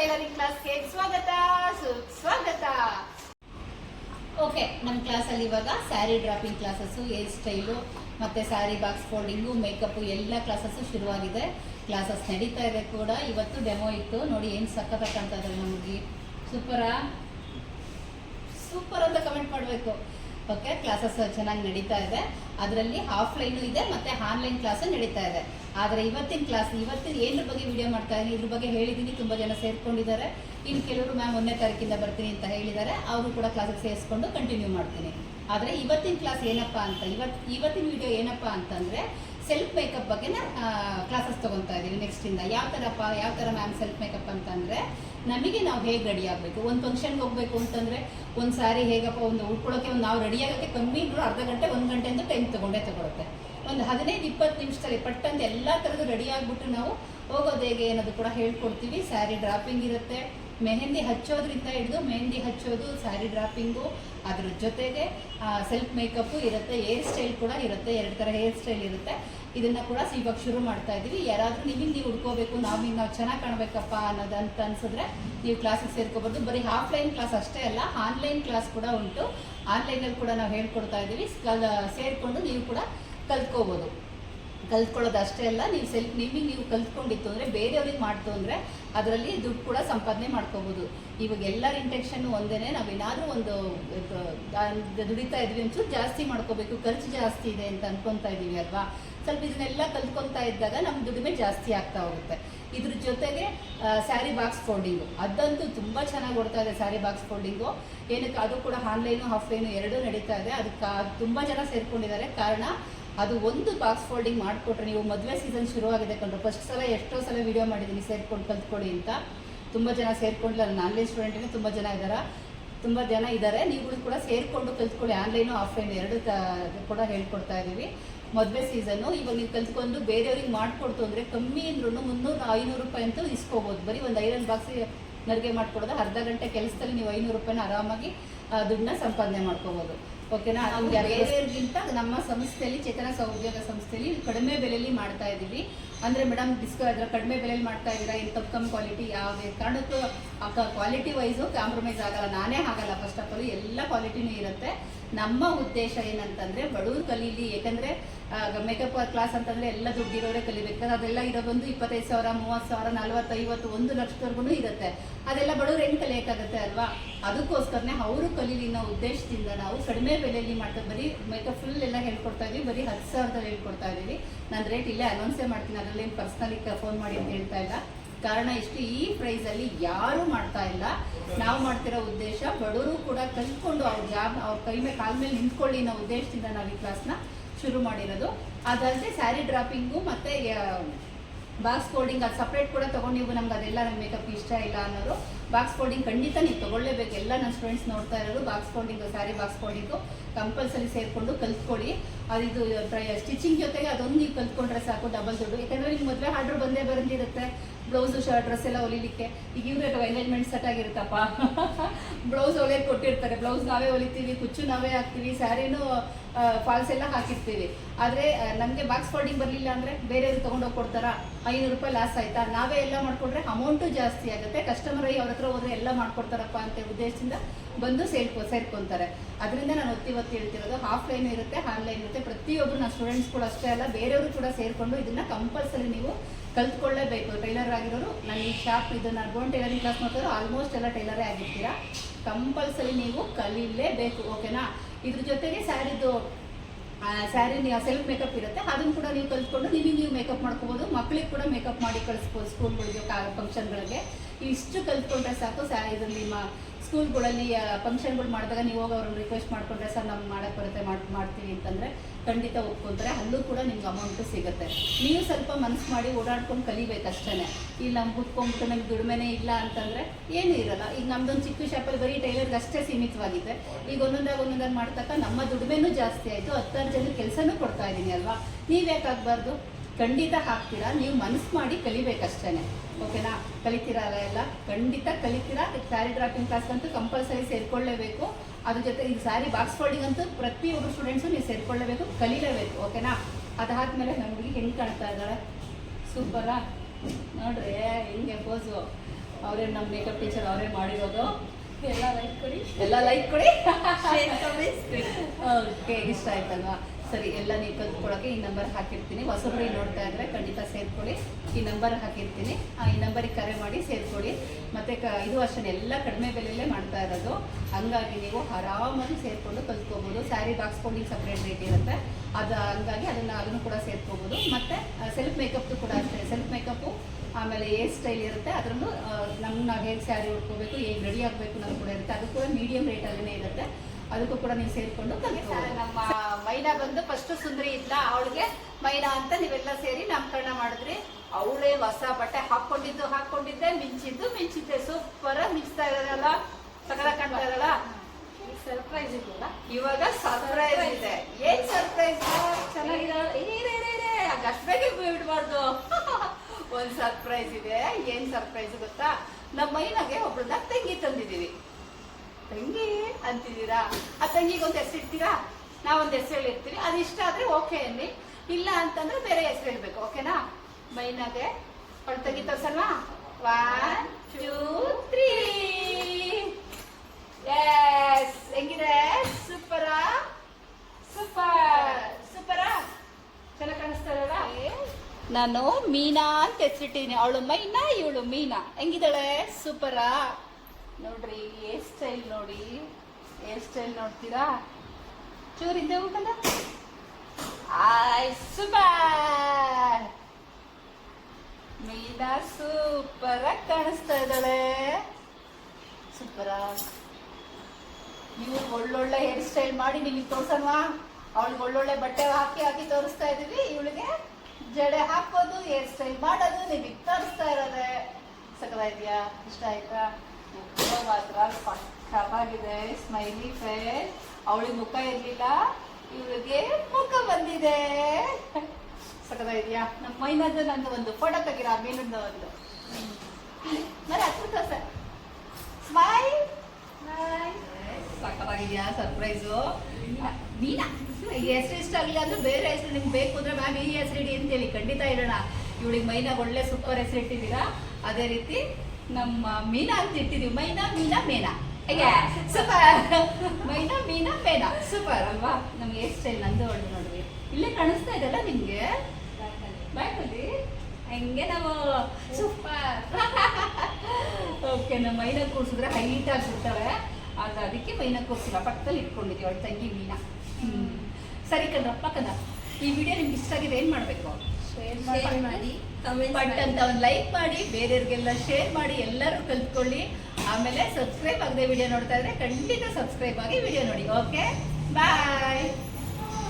Tailoring ಕ್ಲಾಸ್ಗೆ ಸ್ವಾಗತ. ಸ್ವಾಗತ. ಓಕೆ ನಮ್ಮ ಕ್ಲಾಸಲ್ಲಿ ಇವಾಗ sari draping classes hair style ಮತ್ತು ಸ್ಯಾರಿ ಬಾಕ್ಸ್ ಫೋಲ್ಡಿಂಗು ಮೇಕಪ್ಪು ಎಲ್ಲ ಕ್ಲಾಸಸ್ಸು ಶುರುವಾಗಿದೆ. ಕ್ಲಾಸಸ್ ನಡೀತಾ ಇದೆ ಕೂಡ. ಇವತ್ತು ಡೆಮೋ ಇತ್ತು. ನೋಡಿ ಏನು ಸಕ್ಕತ್ತಕ್ಕಂಥದ್ದು ನಮಗೆ. ಸೂಪರಾ ಸೂಪರ್ ಅಂತ ಕಮೆಂಟ್ ಮಾಡಬೇಕು. ಓಕೆ ಕ್ಲಾಸಸ್ ಚೆನ್ನಾಗಿ ನಡೀತಾ ಇದೆ. ಅದರಲ್ಲಿ ಆಫ್ಲೈನು ಇದೆ, ಮತ್ತು ಆನ್ಲೈನ್ ಕ್ಲಾಸು ನಡೀತಾ ಇದೆ. ಆದರೆ ಇವತ್ತಿನ ಕ್ಲಾಸ್ ಇವತ್ತಿನ ಏನ್ರ ಬಗ್ಗೆ ವಿಡಿಯೋ ಮಾಡ್ತಾ ಇದ್ದೀನಿ ಇದ್ರ ಬಗ್ಗೆ ಹೇಳಿದ್ದೀನಿ ತುಂಬ ಜನ ಸೇರ್ಕೊಂಡಿದ್ದಾರೆ. ಇನ್ನು ಕೆಲವರು ಮ್ಯಾಮ್ ಒಂದನೇ ತಾರೀಕಿಂದ ಬರ್ತೀನಿ ಅಂತ ಹೇಳಿದ್ದಾರೆ. ಅವರು ಕೂಡ ಕ್ಲಾಸಿಗೆ ಸೇರಿಸ್ಕೊಂಡು ಕಂಟಿನ್ಯೂ ಮಾಡ್ತೀನಿ. ಆದರೆ ಇವತ್ತಿನ ಕ್ಲಾಸ್ ಏನಪ್ಪ ಅಂತ ಇವತ್ತು ಇವತ್ತಿನ ವಿಡಿಯೋ ಏನಪ್ಪ ಅಂತಂದರೆ ಸೆಲ್ಫ್ ಮೇಕಪ್ ಬಗ್ಗೆ ಕ್ಲಾಸಸ್ ತೊಗೊತಾ ಇದ್ದೀವಿ ನೆಕ್ಸ್ಟಿಂದ ಯಾವ ಥರಪ್ಪ ಯಾವ ಥರ ಮ್ಯಾಮ್ ಸೆಲ್ಫ್ ಮೇಕಪ್ ಅಂತಂದರೆ ನಮಗೆ ನಾವು ಹೇಗೆ ರೆಡಿ ಆಗಬೇಕು? ಒಂದು ಫಂಕ್ಷನ್ಗೆ ಹೋಗಬೇಕು ಅಂತಂದರೆ ಒಂದು ಸಾರಿ ಹೇಗಪ್ಪ, ಒಂದು ಉಟ್ಕೊಳ್ಳೋಕೆ ಒಂದು ನಾವು ರೆಡಿ ಆಗೋಕ್ಕೆ ಕಮ್ಮಿ ಅರ್ಧ ಗಂಟೆ, ಒಂದು ಗಂಟೆ ಅಂತ ಟೈಮ್ ತೊಗೊಂಡೇ ತೊಗೊಳುತ್ತೆ. ಒಂದು ಹದಿನೈದು, ಇಪ್ಪತ್ತು ನಿಮಿಷದಲ್ಲಿ ಪಟ್ಟಂತ ಎಲ್ಲ ಥರದ್ದು ರೆಡಿ ಆಗಿಬಿಟ್ಟು ನಾವು ಹೋಗೋದು ಹೇಗೆ ಅನ್ನೋದು ಕೂಡ ಹೇಳ್ಕೊಡ್ತೀವಿ. ಸ್ಯಾರಿ ಡ್ರಾಪಿಂಗ್ ಇರುತ್ತೆ. ಮೆಹಂದಿ ಹಚ್ಚೋದ್ರಿಂದ ಹಿಡಿದು ಮೆಹಂದಿ ಹಚ್ಚೋದು ಸ್ಯಾರಿ ಡ್ರಾಪಿಂಗು ಅದ್ರ ಜೊತೆಗೆ ಸೆಲ್ಫ್ ಮೇಕಪ್ಪು ಇರುತ್ತೆ. ಹೇರ್ ಸ್ಟೈಲ್ ಕೂಡ ಇರುತ್ತೆ. ಎರಡು ಥರ ಹೇರ್ ಸ್ಟೈಲ್ ಇರುತ್ತೆ. ಇದನ್ನು ಕೂಡ ಇವಾಗ ಶುರು ಮಾಡ್ತಾ ಇದ್ದೀವಿ. ಯಾರಾದರೂ ನಿಮಗೆ ನೀವು ಉಡ್ಕೋಬೇಕು ನಾವು ಹಿಂಗೆ ನಾವು ಚೆನ್ನಾಗಿ ಕಾಣಬೇಕಪ್ಪ ಅನ್ನೋದಂತ ಅನ್ಸಿದ್ರೆ ನೀವು ಕ್ಲಾಸಿಗೆ ಸೇರ್ಕೋಬೋದು. ಬರೀ ಆಫ್ಲೈನ್ ಕ್ಲಾಸ್ ಅಷ್ಟೇ ಅಲ್ಲ ಆನ್ಲೈನ್ ಕ್ಲಾಸ್ ಕೂಡ ಉಂಟು. ಆನ್ಲೈನಲ್ಲಿ ಕೂಡ ನಾವು ಹೇಳ್ಕೊಡ್ತಾ ಇದ್ದೀವಿ. ಸೇರಿಕೊಂಡು ನೀವು ಕೂಡ ಕಲ್ತ್ಕೋಬೋದು. ಕಲ್ತ್ಕೊಳ್ಳೋದು ಅಷ್ಟೇ ಅಲ್ಲ, ನೀವು ಸೆಲ್ಫ್ ನಿಮಗೆ ನೀವು ಕಲ್ತ್ಕೊಂಡಿತ್ತು ಅಂದರೆ ಬೇರೆಯವ್ರಿಗೆ ಮಾಡ್ತು ಅಂದರೆ ಅದರಲ್ಲಿ ದುಡ್ಡು ಕೂಡ ಸಂಪಾದನೆ ಮಾಡ್ಕೋಬೋದು. ಇವಾಗ ಎಲ್ಲರ ಇಂಟೆಕ್ಷನ್ನು ಒಂದೇ ನಾವೇನಾದರೂ ಒಂದು ದುಡಿತಾ ಇದ್ವಿ ಒಂಚೂರು ಜಾಸ್ತಿ ಮಾಡ್ಕೋಬೇಕು, ಖರ್ಚು ಜಾಸ್ತಿ ಇದೆ ಅಂತ ಅನ್ಕೊತಾ ಇದ್ದೀವಿ ಅಲ್ವಾ? ಸ್ವಲ್ಪ ಇದನ್ನೆಲ್ಲ ಕಲ್ತ್ಕೊತಾ ಇದ್ದಾಗ ನಮ್ಮ ದುಡಿಮೆ ಜಾಸ್ತಿ ಆಗ್ತಾ ಹೋಗುತ್ತೆ. ಇದ್ರ ಜೊತೆಗೆ ಸ್ಯಾರಿ ಬಾಕ್ಸ್ ಫೋಲ್ಡಿಂಗು ಅದಂತೂ ತುಂಬ ಚೆನ್ನಾಗಿ ಓಡ್ತಾ ಇದೆ ಸ್ಯಾರಿ ಬಾಕ್ಸ್ ಫೋಲ್ಡಿಂಗು ಏನಕ್ಕೆ, ಅದು ಕೂಡ ಆನ್ಲೈನು ಆಫ್ಲೈನು ಎರಡೂ ನಡೀತಾ ಇದೆ. ಅದಕ್ಕೆ ತುಂಬ ಜನ ಸೇರ್ಕೊಂಡಿದ್ದಾರೆ. ಕಾರಣ ಅದು ಒಂದು ಬಾಕ್ಸ್ ಫೋಲ್ಡಿಂಗ್ ಮಾಡಿಕೊಟ್ರೆ ನೀವು ಮದುವೆ ಸೀಸನ್ ಶುರುವಾಗಿದೆ ಕಂಡ್ರೆ. ಫಸ್ಟ್ ಸಲ ಎಷ್ಟೋ ಸಲ ವಿಡಿಯೋ ಮಾಡಿದ್ದೀನಿ ಸೇರ್ಕೊಂಡು ಕಲ್ತ್ಕೊಳ್ಳಿ ಅಂತ. ತುಂಬ ಜನ ಸೇರ್ಕೊಂಡಿಲ್ಲ, ನನ್ನ ಆನ್ಲೈನ್ ಸ್ಟೂಡೆಂಟಿಗೆ ತುಂಬ ಜನ ಇದ್ದಾರೆ ತುಂಬ ಜನ ಇದ್ದಾರೆ ನೀವು ಕೂಡ ಸೇರಿಕೊಂಡು ಕಲ್ತ್ಕೊಳ್ಳಿ ಆನ್ಲೈನು ಆಫ್ಲೈನ್ ಎರಡು ಕೂಡ ಹೇಳ್ಕೊಡ್ತಾ ಇದ್ದೀವಿ. ಮದುವೆ ಸೀಸನ್ನು ಇವಾಗ ನೀವು ಕಲ್ತ್ಕೊಂಡು ಬೇರೆಯವ್ರಿಗೆ ಮಾಡಿಕೊಡ್ತು ಅಂದರೆ ಕಮ್ಮಿ ಅಂದ್ರೂ ಮುನ್ನೂರು, ಐನೂರು ರೂಪಾಯಿ ಅಂತೂ ಇಸ್ಕೋಬೋದು ಬರೀ ಒಂದು ಐರನ್ ಬಾಕ್ಸ್ ನರಿಗೆ ಮಾಡ್ಕೊಡೋದು, ಅರ್ಧ ಗಂಟೆ ಕೆಲಸದಲ್ಲಿ ನೀವು ಐನೂರು ರೂಪಾಯಿನ ಆರಾಮಾಗಿ ದುಡ್ಡನ್ನ ಸಂಪಾದನೆ ಮಾಡ್ಕೋಬೋದು. ಓಕೆನಾ? ಬೇರೆಯವ್ರಿಗಿಂತ ನಮ್ಮ ಸಂಸ್ಥೆಯಲ್ಲಿ ಚೇತನ ಸಹೋದ್ಯೋಗ ಸಂಸ್ಥೆಯಲ್ಲಿ ಕಡಿಮೆ ಬೆಲೆಯಲ್ಲಿ ಮಾಡ್ತಾ ಇದ್ದೀವಿ. ಅಂದರೆ ಮೇಡಮ್ ಡಿಸ್ಕೋ ಅದರ ಕಡಿಮೆ ಬೆಲೆಯಲ್ಲಿ ಮಾಡ್ತಾ ಇದ್ದೀರಾ? ಇನ್ನು ತಪ್ಪು ಕಮ್ಮಿ ಕ್ವಾಲಿಟಿ ಯಾವುದೇ? ಕಾರಣಕ್ಕೂ ಕ್ವಾಲಿಟಿ ವೈಸು ಕಾಂಪ್ರಮೈಸ್ ಆಗಲ್ಲ ನಾನೇ ಆಗಲ್ಲ ಫಸ್ಟ್ ಆಫ್ ಆಲ್ ಎಲ್ಲ ಕ್ವಾಲಿಟಿನೂ ಇರುತ್ತೆ. ನಮ್ಮ ಉದ್ದೇಶ ಏನಂತಂದರೆ ಬಡವರು ಕಲೀಲಿ ಯಾಕಂದ್ರೆ ಮೇಕಪ್ ಕ್ಲಾಸ್ ಅಂತಂದರೆ ಎಲ್ಲ ದುಡ್ಡಿರೋರೇ ಕಲಿಬೇಕು. ಅದೆಲ್ಲ ಇರೋದೊಂದು ಇಪ್ಪತ್ತೈದು ಸಾವಿರ, ಮೂವತ್ತು ಸಾವಿರ ನಲ್ವತ್ತು ಐವತ್ತು ಒಂದು ಲಕ್ಷದವರೆಗೂ ಇರುತ್ತೆ. ಅದೆಲ್ಲ ಬಡವ್ರು ಹೆಂಗೆ ಕಲಿಯಕ್ಕಾಗತ್ತೆ ಅಲ್ವಾ? ಅದಕ್ಕೋಸ್ಕರನೇ ಅವರು ಕಲೀಲಿ ಅನ್ನೋ ಉದ್ದೇಶದಿಂದ ನಾವು ಕಡಿಮೆ ಬೆಲೆಯಲ್ಲಿ ಮಾಡ್ತಾ, ಬರೀ ಮೇಕಪ್ ಫುಲ್ ಎಲ್ಲ ಹೇಳ್ಕೊಡ್ತಾ ಇದೀವಿ ಬರೀ ಹತ್ತು ಸಾವಿರದಲ್ಲಿ ಹೇಳ್ಕೊಡ್ತಾ ಇದ್ದೀವಿ. ನಾನು ರೇಟ್ ಇಲ್ಲೇ ಅನೌನ್ಸೇ ಮಾಡ್ತೀನಿ. ಅದರಲ್ಲಿ ಪರ್ಸ್ನಲಿ ಫೋನ್ ಮಾಡಿ ಅಂತ ಹೇಳ್ತಾ ಇಲ್ಲ. ಕಾರಣ ಇಷ್ಟು, ಈ ಪ್ರೈಸಲ್ಲಿ ಯಾರೂ ಮಾಡ್ತಾ ಇಲ್ಲ. ನಾವು ಮಾಡ್ತಿರೋ ಉದ್ದೇಶ, ಬಡವರು ಕೂಡ ಕಲ್ತ್ಕೊಂಡು ಅವ್ರ ಜಾಬ್, ಅವ್ರ ಕೈ ಮೇಲೆ ಕಾಲ ಮೇಲೆ ನಿಂತ್ಕೊಳ್ಳಿ ಅನ್ನೋ ಉದ್ದೇಶದಿಂದ ನಾವು ಈ ಕ್ಲಾಸ್ನ ಶುರು ಮಾಡಿರೋದು. ಅದಲ್ಲದೆ ಸ್ಯಾರಿ ಡ್ರಾಪಿಂಗು ಮತ್ತು ಬಾಕ್ಸ್ ಫೋಲ್ಡಿಂಗ್ ಅದು ಸಪ್ರೇಟ್ ಕೂಡ ತೊಗೊಂಡು ನೀವು ನಮ್ಗೆ ಅದೆಲ್ಲ ನಮ್ಮ ಮೇಕಪ್ ಇಷ್ಟ ಇಲ್ಲ ಅನ್ನೋರು. ಬಾಕ್ಸ್ ಫೋಲ್ಡಿಂಗ್ ಖಂಡಿತ ನೀವು ತೊಗೊಳ್ಳೇಬೇಕು. ಎಲ್ಲ ನನ್ನ ಸ್ಟೂಡೆಂಟ್ಸ್ ನೋಡ್ತಾ ಇರೋದು box folding sari box folding compulsory ಸೇರಿಕೊಂಡು ಕಲ್ತ್ಕೊಳ್ಳಿ. ಅದಿದು ಸ್ಟಿಚಿಂಗ್ ಜೊತೆಗೆ ಅದೊಂದು ನೀವು ಕಲ್ತ್ಕೊಂಡ್ರೆ ಸಾಕು ಡಬಲ್ ದುಡ್ಡು. ಯಾಕಂದರೆ ನಿಮ್ಗೆ ಮದುವೆ ಆರ್ಡ್ರ್ ಬಂದೇ ಬಂದಿರುತ್ತೆ. ಬ್ಲೌಸು ಶರ್ಟ್ ಡ್ರೆಸ್ ಎಲ್ಲ ಹೊಲಿಲಿಕ್ಕೆ. ಈಗ ಇವ್ರೆ ಎಂಗೇಜ್ಮೆಂಟ್ ಸೆಟ್ ಆಗಿರುತ್ತಪ್ಪ. ಬ್ಲೌಸ್ ಹೊಲಿಯೋದು ಕೊಟ್ಟಿರ್ತಾರೆ. ಬ್ಲೌಸ್ ನಾವೇ ಹೊಲಿತೀವಿ, ಕುಚ್ಚು ನಾವೇ ಹಾಕ್ತೀವಿ ಸ್ಯಾರಿನೂ ಫಾಲ್ಸ್ ಎಲ್ಲ ಹಾಕಿರ್ತೀವಿ. ಆದರೆ ನಮಗೆ ಬಾಕ್ಸ್ ಫೋಲ್ಡಿಂಗ್ ಬರಲಿಲ್ಲ ಅಂದರೆ ಬೇರೆಯವ್ರು ತೊಗೊಂಡೋಗಿ ಕೊಡ್ತಾರಾ? ಐನೂರು ರೂಪಾಯಿ ಲಾಸ್ ಆಯ್ತಾ? ನಾವೇ ಎಲ್ಲ ಮಾಡ್ಕೊಂಡ್ರೆ ಅಮೌಂಟು ಜಾಸ್ತಿ ಆಗುತ್ತೆ. ಕಸ್ಟಮರ್ ಅವ್ರ ಹತ್ರ ಹೋದರೆ ಎಲ್ಲ ಮಾಡ್ಕೊಡ್ತಾರಪ್ಪ ಅಂತ ಉದ್ದೇಶದಿಂದ ಬಂದು ಸೇರ್ಕೊ, ಸೇರ್ಕೊಂತಾರೆ. ಅದರಿಂದ ನಾನು ಒತ್ತಿ ಒತ್ತಿ ಹೇಳ್ತಿರೋದು ಆಫ್ಲೈನ್ ಇರುತ್ತೆ ಆನ್ಲೈನ್ ಇರುತ್ತೆ. ಪ್ರತಿಯೊಬ್ಬರು ನಾನು ಸ್ಟೂಡೆಂಟ್ಸ್ ಕೂಡ ಅಷ್ಟೇ ಅಲ್ಲ, ಬೇರೆಯವರು ಕೂಡ ಸೇರಿಕೊಂಡು ಇದನ್ನ ಕಂಪಲ್ಸರಿ ನೀವು ಕಲ್ತ್ಕೊಳ್ಳೇಬೇಕು. ಟೈಲರ್ ಆಗಿರೋರು, ನಾನು ಈ ಶಾಪ್ ಇದು ನಾನು ಗೋನ್ ಟೈಲರಿಂಗ್ ಕ್ಲಾಸ್ ಮಾಡ್ತಾರೋ ಆಲ್ಮೋಸ್ಟ್ ಎಲ್ಲ ಟೈಲರೇ ಆಗಿರ್ತೀರಾ? ಕಂಪಲ್ಸರಿ ನೀವು ಕಲೀಲೇಬೇಕು ಓಕೆನಾ ಇದ್ರ ಜೊತೆಗೆ ಸ್ಯಾರಿದು ಸ್ಯಾರಿ ಸೆಲ್ಫ್ ಮೇಕಪ್ ಇರುತ್ತೆ, ಅದನ್ನು ಕೂಡ ನೀವು ಕಲ್ತ್ಕೊಂಡು ನಿಮಗೆ ನೀವು ಮೇಕಪ್ ಮಾಡ್ಕೋಬೋದು ಮಕ್ಕಳಿಗೆ ಕೂಡ ಮೇಕಪ್ ಮಾಡಿ ಕಳಿಸ್ಬೋದು ಸ್ಕೂಲ್ಗಳಿಗೆ ಫಂಕ್ಷನ್ಗಳಿಗೆ ಇಷ್ಟು ಕಲ್ತ್ಕೊಂಡ್ರೆ ಸಾಕು ಸ್ಯಾ ನಿಮ್ಮ ಸ್ಕೂಲ್ಗಳಲ್ಲಿ ಫಂಕ್ಷನ್ಗಳು ಮಾಡಿದಾಗ ನೀವು ಹೋಗಿ ಅವ್ರನ್ನ ರಿಕ್ವೆಸ್ಟ್ ಮಾಡ್ಕೊಂಡ್ರೆ, ಸರ್, ನಮ್ಗೆ ಮಾಡಕ್ಕೆ ಬರುತ್ತೆ, ಮಾಡಿ, ಮಾಡ್ತೀವಿ ಅಂತಂದರೆ ಖಂಡಿತ ಒಪ್ಕೊಂತಾರೆ. ಅಲ್ಲೂ ಕೂಡ ನಿಮ್ಗೆ ಅಮೌಂಟು ಸಿಗುತ್ತೆ. ನೀವು ಸ್ವಲ್ಪ ಮನಸ್ಸು ಮಾಡಿ ಓಡಾಡ್ಕೊಂಡು ಕಲಿಬೇಕಷ್ಟೇ ಇಲ್ಲಿ, ನಮ್ಗೆ ಕುತ್ಕೊಂಡ್ಬಿಟ್ಟು ನಮ್ಗೆ ದುಡಿಮೆನೇ ಇಲ್ಲ ಅಂತಂದರೆ ಏನೂ ಇರಲ್ಲ. ಈಗ ನಮ್ದೊಂದು ಚಿಕ್ಕ ಶಾಪಲ್ಲಿ ಬರೀ ಟೈಲರ್ಗೆ ಅಷ್ಟೇ ಸೀಮಿತವಾಗಿದೆ. ಈಗ ಒಂದೊಂದಾಗ ಒಂದೊಂದಾಗ ಮಾಡ್ತಕ್ಕ ನಮ್ಮ ದುಡಿಮೆನೂ ಜಾಸ್ತಿ ಆಯಿತು. ಹತ್ತಾರು ಜನ ಕೆಲಸನೂ ಕೊಡ್ತಾ ಇದ್ದೀನಿ ಅಲ್ವಾ? ನೀವು ಯಾಕೆ ಆಗಬಾರ್ದು? ಖಂಡಿತ ಹಾಕ್ತೀರಾ? ನೀವು ಮನಸ್ಸು ಮಾಡಿ ಕಲಿಬೇಕಷ್ಟೇ ಓಕೆನಾ? ಕಲಿತೀರಾ ಅಲ್ಲ ಎಲ್ಲ? ಖಂಡಿತ ಕಲಿತೀರಾ? ಸ್ಯಾರಿ ಡ್ರಾಪಿಂಗ್ ಕ್ಲಾಸ್ಗಂತೂ ಕಂಪಲ್ಸರಿ ಸೇರ್ಕೊಳ್ಳೇಬೇಕು. ಅದ್ರ ಜೊತೆ ಈ ಸ್ಯಾರಿ ಬಾಕ್ಸ್ ಫೋಲ್ಡಿಂಗ್ ಅಂತೂ ಪ್ರತಿಯೊಬ್ಬರು ಸ್ಟೂಡೆಂಟ್ಸು ನೀವು ಸೇರ್ಕೊಳ್ಳೇಬೇಕು ಕಲಿಲೇಬೇಕು. ಓಕೆನಾ? ಅದಾದ್ಮೇಲೆ ನಮ್ಮ ಹುಡುಗಿ ಹೆಂಗೆ ಕಾಣ್ತಾ ಇದ್ದಾಳೆ. ಸೂಪರಾ ನೋಡ್ರಿ ಹೆಂಗೆ ಪೋಸು ಅವರೇ ನಮ್ಮ ಮೇಕಪ್ ಟೀಚರ್ ಅವರೇ ಮಾಡಿರೋದು. ಎಲ್ಲ ಲೈಕ್ ಕೊಡಿ. ಎಲ್ಲ ಲೈಕ್ ಕೊಡಿ. ಓಕೆ ಇಷ್ಟ ಆಯ್ತಲ್ವಾ? ಸರಿ, ಎಲ್ಲ ನೀವು ಕಲ್ತ್ಕೊಳ್ಳೋಕೆ ಈ ನಂಬರ್ ಹಾಕಿರ್ತೀನಿ. ಹೊಸಬ್ರಿ ನೋಡ್ತಾ ಇದ್ರೆ ಖಂಡಿತ ಸೇರ್ಕೊಳ್ಳಿ. ಈ ನಂಬರ್ ಹಾಕಿರ್ತೀನಿ. ಈ ನಂಬರಿಗೆ ಕರೆ ಮಾಡಿ ಸೇರ್ಕೊಳ್ಳಿ. ಮತ್ತು ಕ, ಇದು ಅಷ್ಟೇ, ಎಲ್ಲ ಕಡಿಮೆ ಬೆಲೆಯಲ್ಲೇ ಮಾಡ್ತಾ ಇರೋದು. ಹಂಗಾಗಿ ನೀವು ಆರಾಮಾಗಿ ಸೇರಿಕೊಂಡು ಕಲ್ತ್ಕೋಬೋದು. ಸ್ಯಾರಿ ಬಾಕ್ಸ್ಕೊಂಡು ಸಪ್ರೇಟ್ ರೇಟ್ ಇರುತ್ತೆ. ಅದು, ಹಂಗಾಗಿ ಅದನ್ನು ಅದನ್ನು ಕೂಡ ಸೇರ್ಕೋಬೋದು. ಮತ್ತು ಸೆಲ್ಫ್ ಮೇಕಪ್ದು ಕೂಡ ಅಷ್ಟೇ. ಸೆಲ್ಫ್ ಮೇಕಪ್ಪು ಆಮೇಲೆ ಏರ್ ಸ್ಟೈಲ್ ಇರುತ್ತೆ. ಅದರಲ್ಲೂ ನಮ್ಮ ನಾವು ಹೇಗೆ ಸ್ಯಾರಿ ಉಟ್ಕೋಬೇಕು, ಹೇಗೆ ರೆಡಿ ಆಗಬೇಕು ಅನ್ನೋದು ಕೂಡ ಇರುತ್ತೆ. ಅದು ಕೂಡ ಮೀಡಿಯಂ ರೇಟಲ್ಲೇ ಇರುತ್ತೆ. ಅದಕ್ಕೂ ಕೂಡ ನೀವು ಸೇರಿಕೊಂಡು ನಮ್ಮ ಮೈನಾ ಬಂದು ಫಸ್ಟ್ ಸುಂದರಿ ಇದ್ಲ ಅವಳಿಗೆ ಮೈನಾ ಅಂತ ನೀವೆಲ್ಲ ಸೇರಿ ನಾಮಕರಣ ಮಾಡಿದ್ರಿ. ಅವಳೇ ಹೊಸ ಬಟ್ಟೆ ಹಾಕೊಂಡಿದ್ದು ಹಾಕೊಂಡಿದ್ದೆ ಮಿಂಚಿದ್ದು ಮಿಂಚಿದ್ದೆ. ಸೂಪರ್ ಮಿಂಚ್ತಾ ಇರಲ್ಲ ಸಕಲ ಕಾಣ್ತಾ ಇರಲ್ಲ ಸರ್ಪ್ರೈಸ್ ಇದೆಯಲ್ಲ ಇವಾಗ ಸರ್ಪ್ರೈಸ್ ಇದೆ. ಏನ್ ಸರ್ಪ್ರೈಸ್ ಚೆನ್ನಾಗಿರೋ ಅಷ್ಟು ಬೇಗ ಬಿಡಬಾರ್ದು ಒಂದ್ ಸರ್ಪ್ರೈಸ್ ಇದೆ. ಏನ್ ಸರ್ಪ್ರೈಸ್ ಗೊತ್ತಾ? ನಮ್ಮ ಮೈನಾಗೆ ಒಬ್ಳನ್ನ ತಂಗಿ ತಂದಿದೀವಿ ತಂಗಿ ಅಂತಿದ್ದೀರಾ? ಆ ತಂಗಿಗೆ ಒಂದು ಹೆಸರು ಇಡ್ತೀರಾ? ನಾವೊಂದು ಹೆಸರು ಹೇಳಿರ್ತೀವಿ ಅದು ಇಷ್ಟ ಆದರೆ ಓಕೆ ಅನ್ನಿ. ಇಲ್ಲ ಅಂತಂದ್ರೆ ಬೇರೆ ಹೆಸರು ಹೇಳ್ಬೇಕು ಓಕೆನಾ ಮೈನಾಗೆ, ಅವಳ ತಂಗಿ ತೋರ್ಸಲ್ವಾ? ಒನ್ ಟೂ ತ್ರೀ ಎಸ್ ಹೆಂಗಿದೆ? ಸೂಪರ ಸೂಪರ್ ಸೂಪರ ಚೆನ್ನಾಗಿ ಕಾಣಿಸ್ತಾರಲ್ಲ ನಾನು ಮೀನಾ ಅಂತ ಹೆಸರಿಟ್ಟಿದ್ದೀನಿ ಅವಳು ಮೈನಾ, ಇವಳು ಮೀನಾ. ಹೆಂಗಿದ್ದಾಳೆ? ಸೂಪರಾ ನೋಡ್ರಿ ಹೇರ್ ಸ್ಟೈಲ್ ನೋಡಿ. ಹೇರ್ ಸ್ಟೈಲ್ ನೋಡ್ತೀರಾ? ಚೂರಿಂದ ಹೋಗಲ್ಲ ಆಯ್, ಸೂಪರ್! ಮೀನಾ ಸೂಪರ್ ಆಗಿ ಕಾಣಿಸ್ತಾ ಇದ್ದಾಳೆ. ಸೂಪರ್ ನೀವು ಒಳ್ಳೊಳ್ಳೆ ಹೇರ್ ಸ್ಟೈಲ್ ಮಾಡಿ ನಿಮಗೆ ತೋರ್ಸಲ್ವಾ ಅವಳಿಗೆ ಒಳ್ಳೊಳ್ಳೆ ಬಟ್ಟೆ ಹಾಕಿ ಹಾಕಿ ತೋರಿಸ್ತಾ ಇದೀವಿ ಇವಳಿಗೆ ಜಡೆ ಹಾಕೋದು ಹೇರ್ ಸ್ಟೈಲ್ ಮಾಡೋದು ನಿಮಗೆ ತೋರಿಸ್ತಾ ಇರೋದೆ. ಸಕಲ ಇದೆಯಾ ಇಷ್ಟ ಆಯ್ತಾ? ಮಾತ್ರ ಪಕ್ಕವಾಗಿದೆ ಸ್ಮೈಲಿ ಫೇಸ್ ಅವಳಿಗೆ ಮುಖ ಇರಲಿಲ್ಲ, ಇವಳಿಗೆ ಮುಖ ಬಂದಿದೆ. ಸಕದ ಇದೆಯಾ? ನಮ್ಮ ಮೈನದ್ದು ನಂದು ಒಂದು ಫೋಟೋ ತೆಗಿರ ಮೀನಂದ ಒಂದು. ಮರ ಹತ್ರ ಸರ್ ಸ್ಮೈಲ್ ಸಕವಾಗಿದೆಯಾ ಸರ್ಪ್ರೈಸು ಮೀನಾ ಹೆಸರು ಇಷ್ಟ ಆಗಲಿಲ್ಲ ಅಂದ್ರೆ ಬೇರೆ ಹೆಸರು ನಿಮ್ಗೆ ಬೇಕು ಅಂದ್ರೆ ಮ್ಯಾಮ್ ಈ ಹೆಸರು ಇಡಿ ಅಂತೇಳಿ. ಖಂಡಿತ ಇಡೋಣ. ಇವಳಿಗೆ ಮೈನಾಗ ಒಳ್ಳೆ ಸೂಪರ್ ಹೆಸರು ಇಟ್ಟಿದ್ದೀರಾ. ಅದೇ ರೀತಿ ನಮ್ಮ ಮೀನಾ ಅಂತ ಇಟ್ಟಿದ್ದೀವಿ. ಮೈನಾ ಮೀನಾ ಮೇನಾ. ಹೇಗೆ? ಸೂಪರ್. ಮೈನಾ ಮೀನಾ ಮೇನಾ. ಸೂಪರ್ ಅಲ್ವಾ? ನಮ್ಗೆ ಹೇರ್ ಸ್ಟೈಲ್ ನಂದು ಒಳ್ಳೆ ನೋಡ್ರಿ. ಇಲ್ಲೇ ಕಾಣಿಸ್ತಾ ಇದೆಲ್ಲ ನಿಮಗೆ? ಬ್ಯಾಕಲ್ಲಿ ಹೆಂಗೆ ನಾವು. ಸೂಪರ್. ಓಕೆ ನಮ್ಮ ಮೈನ ಕೂರ್ಸಿದ್ರೆ ಹೈಟ್ ಆಗಿರ್ತಾಳೆ ಆಗ ಅದಕ್ಕೆ ಮೈನಾ ಕೂರಿಸಿಲ್ಲ. ಪಕ್ಕದಲ್ಲಿ ಇಟ್ಕೊಂಡಿದ್ದೀವಿ ಅವಳ ತಂಗಿ ಮೀನಾ. ಹ್ಮ್. ಸರಿ ಕಣ್ರಪ್ಪ ಕದ ಈ ವಿಡಿಯೋ ನಿಮ್ಗೆ ಇಷ್ಟ ಆಗಿದೆ ಏನು ಮಾಡಬೇಕು? ಶೇರ್ ಮಾಡಿ. ಬಟ್ ಅಂತ ಒಂದು ಲೈಕ್ ಮಾಡಿ ಬೇರೆಯವ್ರಿಗೆಲ್ಲ ಶೇರ್ ಮಾಡಿ ಎಲ್ಲರೂ ಕಲ್ತ್ಕೊಳ್ಳಿ. ಆಮೇಲೆ ಸಬ್ಸ್ಕ್ರೈಬ್ ಆಗದೆ ವಿಡಿಯೋ ನೋಡ್ತಾ ಇದ್ರೆ ಖಂಡಿತ ಸಬ್ಸ್ಕ್ರೈಬ್ ಆಗಿ ವಿಡಿಯೋ ನೋಡಿ ಓಕೆ ಬಾಯ್